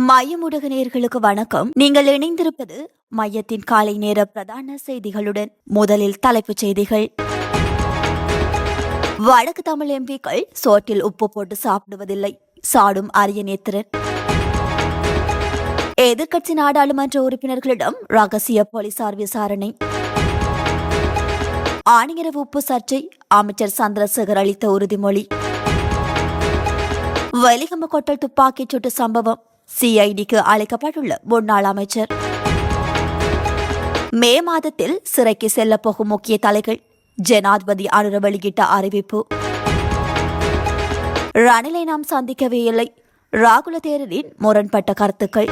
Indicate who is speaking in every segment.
Speaker 1: மையம் நேர்களுக்கு வணக்கம். நீங்கள் இணைந்திருப்பது மையத்தின் காலை நேர பிரதான செய்திகளுடன் முதலில் தலைப்புச் செய்திகள். வடக்கு தமிழ் எம்பிக்கள் சோற்றில் உப்பு போட்டு சாப்பிடுவதில்லை. சாடும் அரிய நேத்திரன். எதிர்க்கட்சி நாடாளுமன்ற உறுப்பினர்களிடம் ரகசிய போலீசார் விசாரணை. ஆணையரவு உப்பு சர்ச்சை அமைச்சர் சந்திரசேகர் அளித்த உறுதிமொழி. வெளிகம்ப கொட்டல் துப்பாக்கிச் சூட்டு சம்பவம். சிஐடிக்கு அழைக்கப்பட்டுள்ள முன்னாள் அமைச்சர். மே மாதத்தில் சிறைக்கு செல்லப்போகும் முக்கிய தலைகள் ஜனாதிபதி அனுர வெளியிட்ட அறிவிப்பு. ரணிலை நாம் சந்திக்கவே இல்லை. ராகுல தேரரின் முரண்பட்ட கருத்துக்கள்.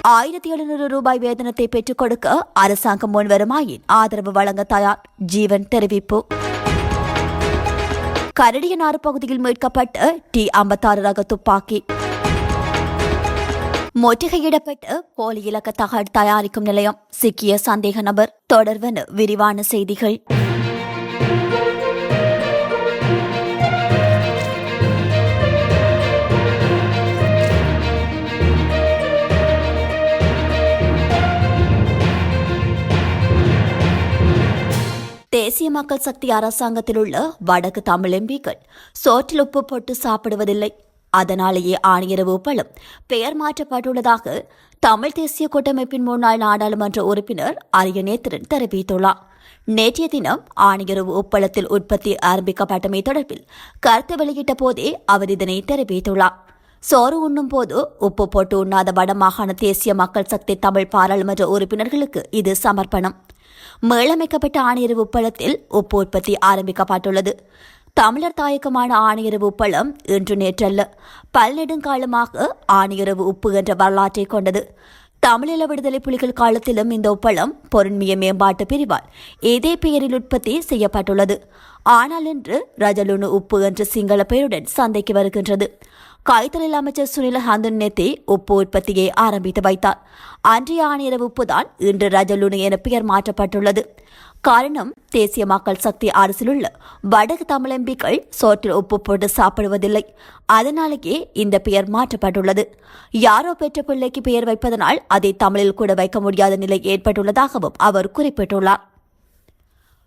Speaker 1: ஆயிரத்தி எழுநூறு ரூபாய் வேதனத்தை பெற்றுக் கொடுக்க அரசாங்கம் முன்வருமாயின் ஆதரவு வழங்க தயார் ஜீவன் தெரிவிப்பு. கரடியனாறு பகுதியில் மீட்கப்பட்ட டி ஐம்பத்தாறு ரக துப்பாக்கி. முற்றுகையிடப்பட்டு போலி இலக்க தகடு தயாரிக்கும் நிலையம். சிக்கிய சந்தேக நபர் தொடர்வன விரிவான செய்திகள். தேசிய மக்கள் சக்தி அரசாங்கத்தில் உள்ள வடக்கு தமிழ் எம்பிக்கள் சோற்றில் உப்பு போட்டு சாப்பிடுவதில்லை. அதனாலேயே ஆணையரவு உப்பளம் பெயர் மாற்றப்பட்டுள்ளதாக தமிழ் தேசிய கூட்டமைப்பின் முன்னாள் நாடாளுமன்ற உறுப்பினர் அரியநேத்திரன் தெரிவித்துள்ளார். நேற்றைய தினம் ஆணையரவு உப்பளத்தில் உற்பத்தி ஆரம்பிக்கப்பட்டமை தொடர்பில் கருத்து வெளியிட்ட போதே அவர் இதனை தெரிவித்துள்ளார். சோறு உண்ணும் போது உப்பு போட்டு உண்ணாத வடமாகாண தேசிய மக்கள் சக்தி தமிழ் பாராளுமன்ற உறுப்பினர்களுக்கு இது சமர்ப்பணம். மேளமைக்கப்பட்ட ஆணையரவு உப்பளத்தில் உப்பு உற்பத்தி ஆரம்பிக்கப்பட்டுள்ளது. தமிழர் தாயகமான ஆணையரவு உப்பளம் இன்று நேற்றல்ல. பல்நெடுங்காலமாக ஆணையரவு உப்பு என்ற வரலாற்றை கொண்டது. தமிழீழ விடுதலை புலிகள் காலத்திலும் இந்த உப்பளம் பொருண்மைய மேம்பாட்டு பிரிவால் இதே பெயரில் உற்பத்தி செய்யப்பட்டுள்ளது. ஆனால் இன்று ரஜலுணு உப்பு என்ற சிங்கள பெயருடன் சந்தைக்கு வருகின்றது. கைத்தொழில் அமைச்சர் சுனிலஹாந்தன் நேத்தி உப்பு உற்பத்தியை ஆரம்பித்து வைத்தார். அன்றைய ஆணையரவு உப்புதான் இன்று ரஜலுணு என பெயர் மாற்றப்பட்டுள்ளது. காரணம் தேசிய மக்கள் சக்தி அரசிலுள்ள வடக்கு தமிழ் எம்பிக்கள் சோற்றில் உப்பு போட்டு சாப்பிடுவதில்லை. அதனாலேயே இந்த பெயர் மாற்றப்பட்டுள்ளது. யாரோ பெற்ற பிள்ளைக்கு பெயர் வைப்பதனால் அதை தமிழில் கூட வைக்க முடியாத நிலை ஏற்பட்டுள்ளதாகவும் அவர் குறிப்பிட்டுள்ளார்.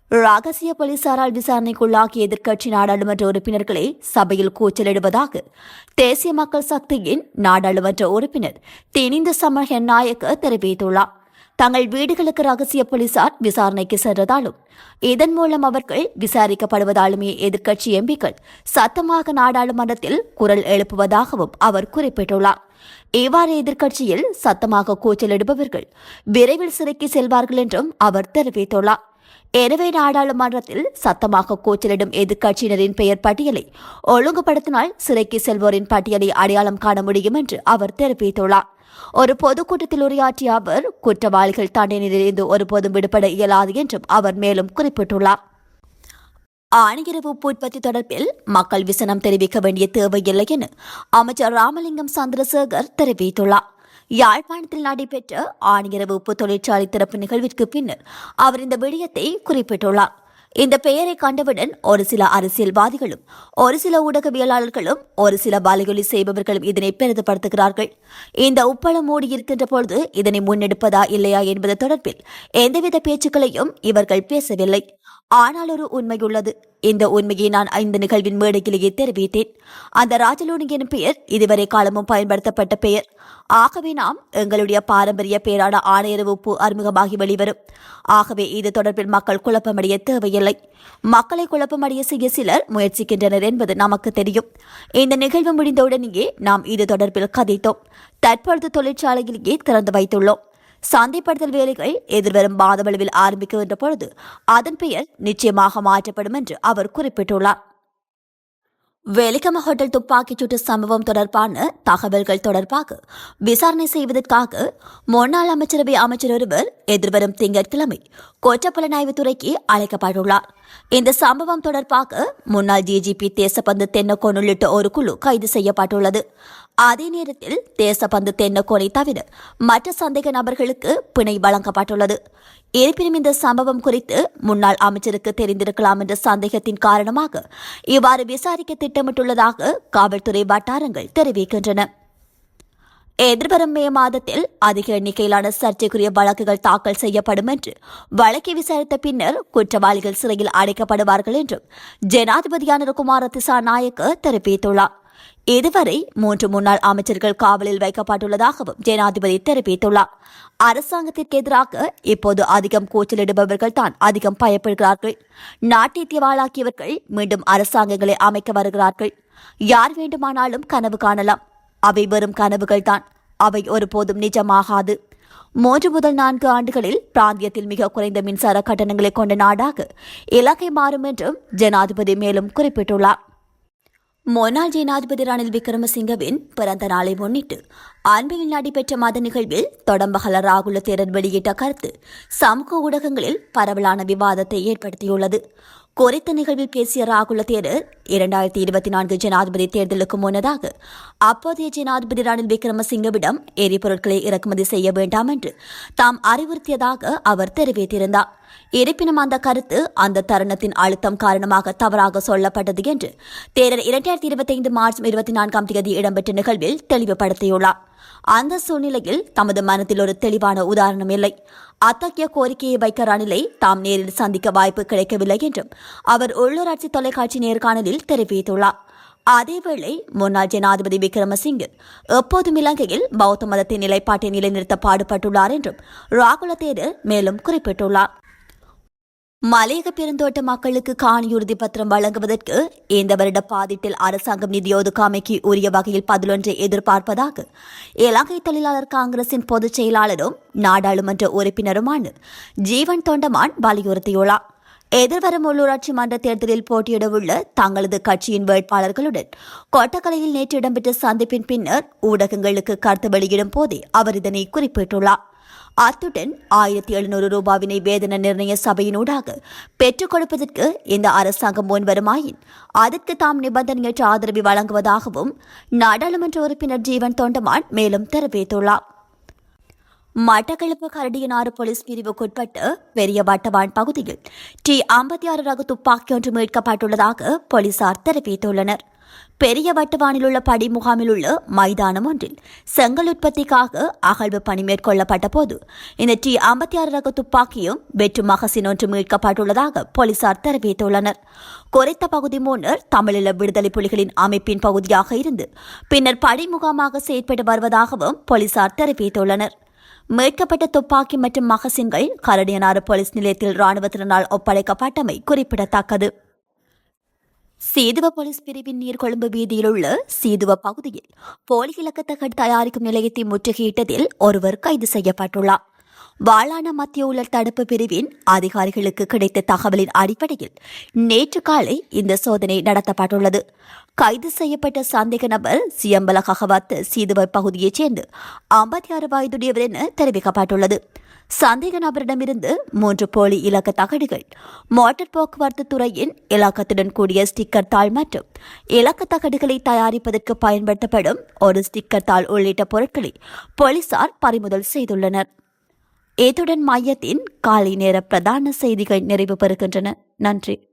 Speaker 1: ரகசிய போலீசாரால் விசாரணைக்குள்ளாகிய எதிர்க்கட்சி நாடாளுமன்ற உறுப்பினர்களை சபையில் கூச்சலிடுவதாக தேசிய மக்கள் சக்தியின் நாடாளுமன்ற உறுப்பினர் தெனிந்த சமர் நாயக்க தெரிவித்துள்ளார். தங்கள் வீடுகளுக்கு ரகசிய போலீசார் விசாரணைக்கு சென்றதாலும் இதன் மூலம் அவர்கள் விசாரிக்கப்படுவதாலுமே எதிர்க்கட்சி எம்பிக்கள் சத்தமாக நாடாளுமன்றத்தில் குரல் எழுப்புவதாகவும் அவர் குறிப்பிட்டுள்ளார். இவ்வாறு எதிர்க்கட்சியில் சத்தமாக கூச்சலிடுபவர்கள் விரைவில் சிறைக்கு செல்வார்கள் என்றும் அவர் தெரிவித்துள்ளார். எனவே நாடாளுமன்றத்தில் சத்தமாக கூச்சலிடும் எதிர்க்கட்சியினரின் பெயர் பட்டியலை ஒழுங்குபடுத்தினால் சிறைக்கு செல்வோரின் பட்டியலை அடையாளம் காண முடியும் என்று அவர் தெரிவித்துள்ளார். ஒரு பொதுக்கூட்டத்தில் உரையாற்றிய அவர் குற்றவாளிகள் தண்டனையிலிருந்து ஒருபோதும் விடுபட இயலாது என்றும் அவர் மேலும் குறிப்பிட்டுள்ளார். ஆணையரவு உற்பத்தி தொடர்பில் மக்கள் விசனம் தெரிவிக்க வேண்டிய தேவையில்லை என அமைச்சர் ராமலிங்கம் சந்திரசேகர் தெரிவித்துள்ளார். யாழ்ப்பாணத்தில் நடைபெற்ற ஆணையரவு உப்பு தொழிற்சாலை திறப்பு நிகழ்விற்கு பின்னர் அவர் இந்த விடயத்தை குறிப்பிட்டுள்ளார். இந்த பெயரை கண்டவுடன் ஒரு சில அரசியல்வாதிகளும் ஒரு சில ஊடகவியலாளர்களும் ஒரு சில வலையொலி செய்பவர்களும் இதனை பெரிதுபடுத்துகிறார்கள் இந்த உப்பளம் மூடியிருக்கின்ற பொழுது இதனை முன்னெடுப்பதா இல்லையா என்பது தொடர்பில் எந்தவித பேச்சுக்களையும் இவர்கள் பேசவில்லை. ஆனால் ஒரு உண்மை உள்ளது. இந்த உண்மையை நான் இந்த நிகழ்வின் மேடையிலேயே தெரிவித்தேன். அந்த ராஜலோனி எனும் பெயர் இதுவரை காலமும் பயன்படுத்தப்பட்ட பெயர். ஆகவே நாம் எங்களுடைய பாரம்பரிய பெயரான ஆணையர் உப்பு அறிமுகமாகி வெளிவரும். ஆகவே இது தொடர்பில் மக்கள் குழப்பமடைய தேவையில்லை. மக்களை குழப்பமடைய செய்ய சிலர் முயற்சிக்கின்றனர் என்பது நமக்கு தெரியும். இந்த நிகழ்வு முடிந்தவுடனேயே நாம் இது தொடர்பில் கதைத்தோம். தற்பொழுது தொழிற்சாலையிலேயே திறந்து வைத்துள்ளோம். சந்தைப்படுத்தல் வேலைகள் எதிர்வரும் மாதவளவில் ஆரம்பிக்கின்ற பொழுது அதன் பெயர் நிச்சயமாக மாற்றப்படும் என்று அவர் குறிப்பிட்டுள்ளார். வெலிகம ஹோட்டல் துப்பாக்கிச் சூட்டு சம்பவம் தொடர்பான தகவல்கள் தொடர்பாக விசாரணை செய்வதற்காக முன்னாள் அமைச்சரவை அமைச்சர் ஒருவர் எதிர்வரும் திங்கட்கிழமை குற்றப்புலனாய்வுத்துறைக்கு அழைக்கப்பட்டுள்ளார். இந்த சம்பவம் தொடர்பாக முன்னாள் டிஜிபி தேசப்பந்து தென்னக்கோன் உள்ளிட்ட ஒரு குழு கைது செய்யப்பட்டுள்ளது. அதே நேரத்தில் தேசப்பந்து தென்னக்கோனை தவிர மற்ற சந்தேக நபர்களுக்கு பிணை வழங்கப்பட்டுள்ளது. இருப்பினும் இந்த சம்பவம் குறித்து முன்னாள் அமைச்சருக்கு தெரிந்திருக்கலாம் என்ற சந்தேகத்தின் காரணமாக இவ்வாறு விசாரிக்க திட்டமிட்டுள்ளதாக காவல்துறை வட்டாரங்கள் தெரிவிக்கின்றன. எதிர்வரும் மே மாதத்தில் அதிக எண்ணிக்கையிலான சர்ச்சைக்குரிய வழக்குகள் தாக்கல் செய்யப்படும் என்று வழக்கை விசாரித்த பின்னர் குற்றவாளிகள் சிறையில் அடைக்கப்படுவார்கள் என்றும் ஜனாதிபதியான குமார திசாநாயக்க தெரிவித்துள்ளார். இதுவரை மூன்று முன்னாள் அமைச்சர்கள் காவலில் வைக்கப்பட்டுள்ளதாகவும் ஜனாதிபதி தெரிவித்துள்ளார். அரசாங்கத்திற்கு எதிராக இப்போது அதிகம் கூச்சலிடுபவர்கள் தான் அதிகம் பயப்படுகிறார்கள். நாட்டை திவாலாக்கியவர்கள் மீண்டும் அரசாங்கங்களை அமைக்க வருகிறார்கள். யார் வேண்டுமானாலும் கனவு காணலாம். அவை வெறும் கனவுகள் தான். அவை ஒருபோதும் நிஜமாகாது. மூன்று முதல் நான்கு ஆண்டுகளில் பிராந்தியத்தில் மிக குறைந்த மின்சார கட்டணங்களை கொண்ட நாடாக இலக்கை மாறும் என்றும் ஜனாதிபதி மேலும் குறிப்பிட்டுள்ளார். முன்னாள் ஜனாதிபதி ரணில் விக்ரமசிங்கவின் பிறந்த நாளை முன்னிட்டு அண்மையில் நடைபெற்ற மத நிகழ்வில் தொடம்பகல ராகுல தேரர் வெளியிட்ட கருத்து சமூக ஊடகங்களில் பரவலான விவாதத்தை ஏற்படுத்தியுள்ளது. குறித்த நிகழ்வில் பேசிய ராகுல தேரர் இரண்டாயிரத்தி இருபத்தி நான்கு ஜனாதிபதி தேர்தலுக்கு முன்னதாக அப்போதைய ஜனாதிபதி ரணில் விக்ரமசிங்கவிடம் எரிபொருட்களை இறக்குமதி செய்ய வேண்டாம் என்று தாம் அறிவுறுத்தியதாக அவர் தெரிவித்திருந்தார். இருப்பினும் அந்த கருத்து அந்த தருணத்தின் அழுத்தம் காரணமாக தவறாக சொல்லப்பட்டது என்று தேரர் இரண்டாயிரத்தி இருபத்தி ஐந்து மார்ச் இருபத்தி நான்காம் தேதி இடம்பெற்ற நிகழ்வில் தெளிவுபடுத்தியுள்ளார். அந்த சூழ்நிலையில் தமது மனத்தில் ஒரு தெளிவான உதாரணம் இல்லை. அத்தகைய கோரிக்கையை வைக்க ரணிலை தாம் நேரில் சந்திக்க வாய்ப்பு கிடைக்கவில்லை என்றும் அவர் உள்ளூராட்சி தொலைக்காட்சி நேர்காணலில் தெரிவித்துள்ளார். அதேவேளை முன்னாள் ஜனாதிபதி விக்ரமசிங்கே எப்போதும் இலங்கையில் பௌத்த மதத்தின் நிலைப்பாட்டை நிலைநிறுத்த பாடுபட்டுள்ளார் என்றும் ராகுல தேரர் மேலும் குறிப்பிட்டுள்ளார். மலையக பெருந்தோட்ட மக்களுக்கு காணியுறுதி பத்திரம் வழங்குவதற்கு இந்த வருட பாதிட்டில் அரசாங்கம் நிதியொதுக்காமைக்கு உரிய வகையில் பதிலொன்றை எதிர்பார்ப்பதாக இலங்கை தொழிலாளர் காங்கிரசின் பொதுச் செயலாளரும் நாடாளுமன்ற உறுப்பினருமான ஜீவன் தொண்டமான் வலியுறுத்தியுள்ளார். எதிர்வரும் உள்ளூராட்சி மன்ற தேர்தலில் போட்டியிடவுள்ள தங்களது கட்சியின் வேட்பாளர்களுடன் கொட்டக்கலையில் நேற்று இடம்பெற்ற சந்திப்பின் பின்னர் ஊடகங்களுக்கு கருத்து வெளியிடும் போதே அவர் இதனை குறிப்பிட்டுள்ளார். அத்துடன் ஆயிரத்தி எழுநூறு ரூபாவினை வேதன நிர்ணய சபையினூடாக பெற்றுக் கொடுப்பதற்கு இந்த அரசாங்கம் முன்வருமாயின் அதற்கு தாம் நிபந்தனையற்ற ஆதரவை வழங்குவதாகவும் நாடாளுமன்ற உறுப்பினர் ஜீவன் தொண்டமான் மேலும் தெரிவித்துள்ளார். மட்டக்களப்பு கரடியனாறு போலீஸ் பிரிவுக்குட்பட்டு பெரிய வட்டவான் பகுதியில் டி ஐம்பத்தி ஆறு ரக துப்பாக்கி ஒன்று மீட்கப்பட்டுள்ளதாக போலீசார் தெரிவித்துள்ளனர். பெரிய வட்டவானில் உள்ள படி முகாமில் உள்ள மைதானம் ஒன்றில் செங்கல் உற்பத்திக்காக அகழ்வு பணி மேற்கொள்ளப்பட்ட போது இந்த டி ஐம்பத்தி ஆறு ரக துப்பாக்கியும் வெற்று மகசின் ஒன்று மீட்கப்பட்டுள்ளதாக போலீசார் தெரிவித்துள்ளனர். குறைத்த பகுதி முன்னர் தமிழீழ விடுதலை புலிகளின் அமைப்பின் பகுதியாக இருந்து பின்னர் படி முகாமாக செயற்பட்டு வருவதாகவும் போலீசார் தெரிவித்துள்ளனர். மீட்கப்பட்ட துப்பாக்கி மற்றும் மகசின்கள் கரடியனாறு போலீஸ் நிலையத்தில் ராணுவத்தினரால் ஒப்படைக்கப்பட்டமை குறிப்பிடத்தக்கது. சீதுவ போலீஸ் பிரிவின் நீர்கொழும்பு வீதியில் உள்ள சீதுவ பகுதியில் போலி இலக்கத்தகடு தயாரிக்கும் நிலையத்தை முற்றுகையிட்டதில் ஒருவர் கைது செய்யப்பட்டுள்ளார். வாளான மத்திய ஊழல் தடுப்பு பிரிவின் அதிகாரிகளுக்கு கிடைத்த தகவலின் அடிப்படையில் நேற்று காலை இந்த சோதனை நடத்தப்பட்டுள்ளது. கைது செய்யப்பட்ட சந்தேக நபர் சியம்பல ககவாத்து சீதுவை பகுதியைச் சேர்ந்து ஐம்பத்தி ஆறு வயதுடையவர் என தெரிவிக்கப்பட்டுள்ளது. சந்தேக நபரிடமிருந்து மூன்று போலி இலக்க தகடுகள் மோட்டார் போக்குவரத்து துறையின் இலக்கத்துடன் கூடிய ஸ்டிக்கர் தாள் மற்றும் இலக்க தகடுகளை தயாரிப்பதற்கு பயன்படுத்தப்படும் ஒரு ஸ்டிக்கர் தாள் உள்ளிட்ட பொருட்களை போலீசார் பறிமுதல் செய்துள்ளனர். இத்துடன் மையத்தின் காலை நேர பிரதான செய்திகள் நிறைவு பெறுகின்றன. நன்றி.